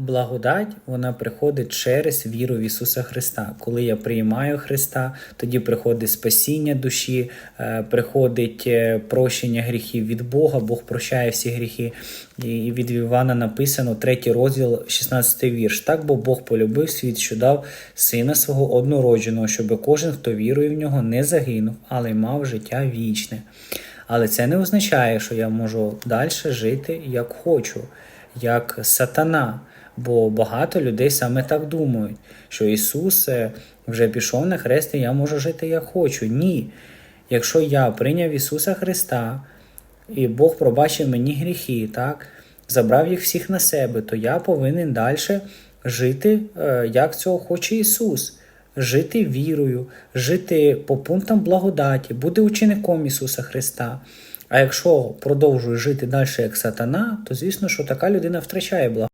Благодать вона приходить через віру в Ісуса Христа. Коли я приймаю Христа, тоді приходить спасіння душі, е, приходить е, прощення гріхів від Бога, Бог прощає всі гріхи. І від Івана написано, третій розділ, 16 вірш. Так бо Бог полюбив світ, що дав сина свого однородженого, щоб кожен, хто вірує в нього, не загинув, але й мав життя вічне. Але це не означає, що я можу далі жити як хочу, як сатана. Бо багато людей саме так думають, що Ісус вже пішов на хрест, і я можу жити як хочу. Ні. Якщо я прийняв Ісуса Христа, і Бог пробачив мені гріхи, так, забрав їх всіх на себе, то я повинен далі жити, е, як цього хоче Ісус. Жити вірою, жити по пунктам благодаті, бути учеником Ісуса Христа. А якщо продовжую жити далі як сатана, то звісно, що така людина втрачає благодать.